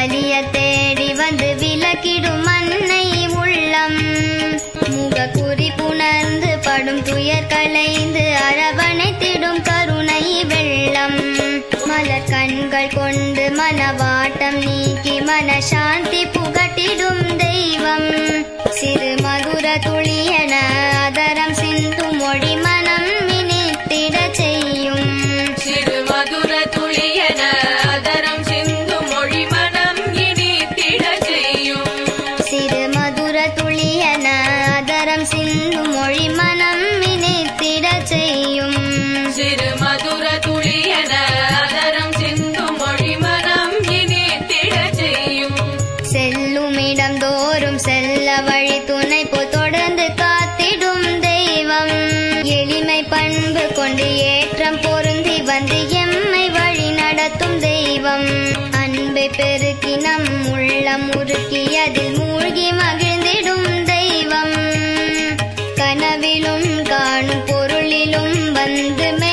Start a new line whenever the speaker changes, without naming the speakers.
வலிய தேடி வந்து விலக்கிடும் அன்னை உள்ளம். முக குறி புணர்ந்து படும் துயர் களைந்து அரவணைத்திடும் கருணை வெள்ளம். மலர் கண்கள் கொண்டு மனவாட்டம் நீக்கி மனசாந்தி புகட்டிடும் தெய்வம். சிறு மதுர துளியன ஐந்து மொழி மனம் இணைத்திட செய்யும்.
சிறு மதுர துளியன அதரம் சிந்து மொழி மனம் இணைத்திட செய்யும்
பண்பு கொண்டு ஏ de me